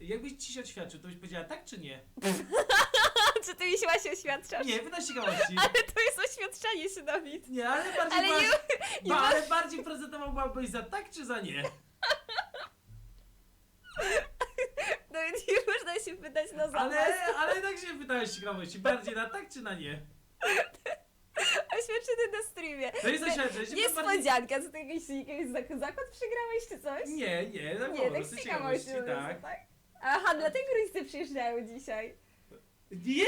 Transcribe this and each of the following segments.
Jakbyś ci się oświadczył, to byś powiedziała tak czy nie? Czy ty mi się właśnie oświadczasz? Nie, wydaje ciekawości. Ale to jest oświadczanie się, Dawid. Nie, ale bardziej, Ale nie- bardziej, nie ba, ma- ale bardziej prezentowałbyś za tak czy za nie? No i nie można się wydać na zapas. Ale, ale tak się pytałeś ciekawości, bardziej na tak czy na nie? Oświadczyny na streamie. To jest oświadczenie, to bardziej... Niespodzianka, co ty jakiś, jakiś zak- zakład przegrałeś czy coś? Nie, nie, no Nie, po tak prostu z ciekawości po prostu, tak. Aha, dlatego rodzice przyjeżdżają dzisiaj. Nie!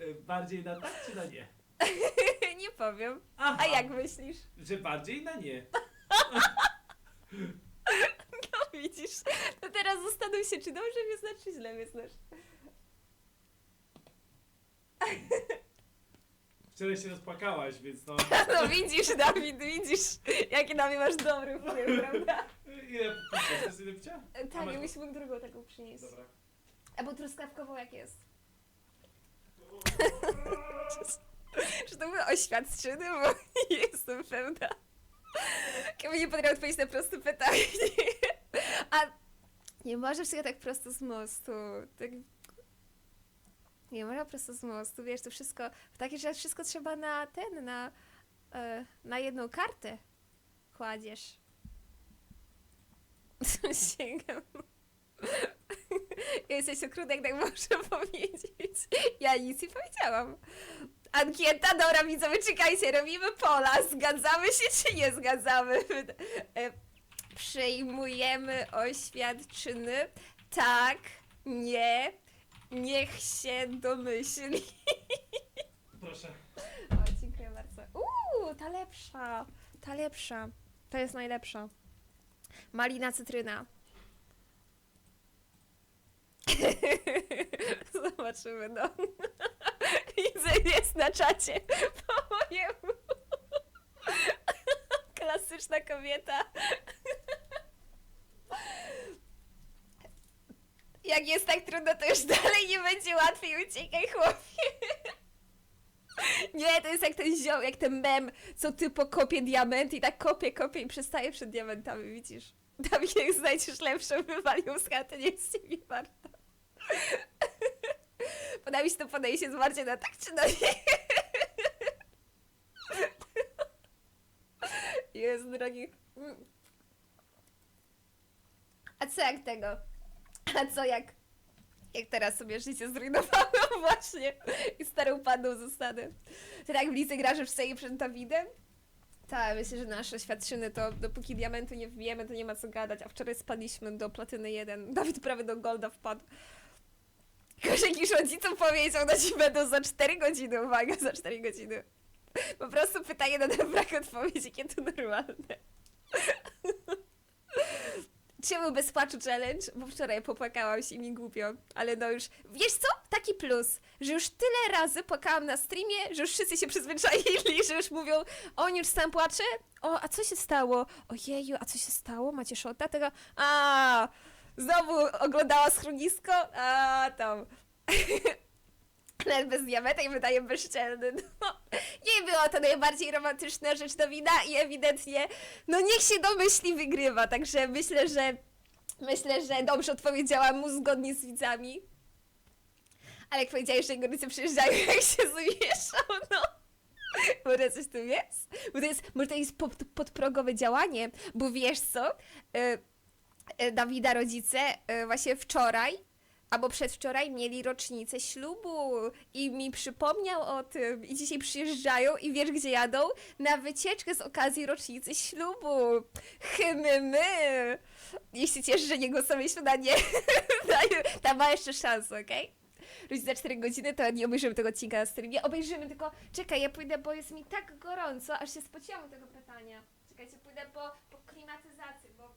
bardziej na tak czy na nie? nie powiem. Aha, A jak myślisz? Że bardziej na nie. No widzisz, to teraz zastanów się, czy dobrze mnie znasz, czy źle mnie znasz. Wczoraj się rozpłakałaś, więc no... No widzisz, Dawid, widzisz, jaki na mnie masz dobry wpływ, prawda? Ja musimy drugą taką przynieść. Dobra. Albo truskawkową jak jest. Czy to były oświadczyny, bo nie jestem pewna. Nie potrafię odpowiedzieć na proste pytanie. A nie możesz sobie tak prosto z mostu. Tak... Nie można prosto z mostu, wiesz, to wszystko, w takiej rzeczy wszystko trzeba na ten, na, e, na jedną kartę kładziesz. Sięgam. Jesteś okrutny, jak tak można powiedzieć. Ja nic nie powiedziałam. Ankieta, dobra widzowie, czekajcie, robimy pola. Zgadzamy się czy nie zgadzamy? E, Przyjmujemy oświadczyny. Tak, nie, niech się domyśli. Proszę. O, dziękuję bardzo. Uuu, ta lepsza, ta lepsza. To jest najlepsza. Malina cytryna. Zobaczymy, no. Widzę, jest na czacie po mojemu. Klasyczna kobieta. Jak jest tak trudno, to już dalej nie będzie łatwiej. Uciekaj, chłopie. Nie, to jest jak ten zioł, jak ten mem, co typo kopie diament i tak kopie, kopie i przestaje przed diamentami, widzisz? Tam jak znajdziesz lepszą, wywalił z chaty, nie jest ciebie warta. Podoba mi się to podejście zwarcie na tak czy na nie. Jest drogi. A co jak tego? A co jak... Jak teraz sobie życie zrujnowałam właśnie i starą panną zostanę. To tak w listy grasz w sobie przed Dawidem? Tak, myślę, że nasze świadczyny to dopóki diamentu nie wbijemy, to nie ma co gadać, a wczoraj spadliśmy do platyny 1. Dawid prawie do golda wpadł. Że jakiś rodzicom powiedział, że ci będą za 4 godziny, uwaga, za 4 godziny. Po prostu pytanie na ten brak odpowiedzi, jakie to normalne. Czemu bez płaczu challenge? Bo wczoraj popłakałam się i mi głupio, ale no już, wiesz co? Taki plus, że już tyle razy płakałam na streamie, że już wszyscy się przyzwyczaili, że już mówią, o, już sam płacze? O, a co się stało? Ojeju, a co się stało? Macie szota? Tego, a, znowu oglądała schronisko? A, tam. Nawet bez diameta i wydaje bezczelny. No, nie była to najbardziej romantyczna rzecz do wina i ewidentnie, no niech się domyśli, wygrywa. Także myślę, że myślę, że dobrze odpowiedziałam mu zgodnie z widzami. Ale jak powiedziałeś, że rodzice przyjeżdżają, jak się zmieszał, no. Może coś tu jest? Bo to jest, może to jest pod, podprogowe działanie, bo wiesz co? E, Dawida rodzice e, właśnie wczoraj albo przedwczoraj mieli rocznicę ślubu i mi przypomniał o tym i dzisiaj przyjeżdżają i wiesz gdzie jadą? Na wycieczkę z okazji rocznicy ślubu. Hymy my. Jeśli cieszę, że nie głosowaliśmy na nie, ta ma jeszcze szansę, okej? Rodzice za 4 godziny to nie obejrzymy tego odcinka na streamie. Obejrzymy tylko, czekaj, ja pójdę, bo jest mi tak gorąco, aż się spociłam tego pytania. Czekajcie, pójdę po, po klimatyzację, bo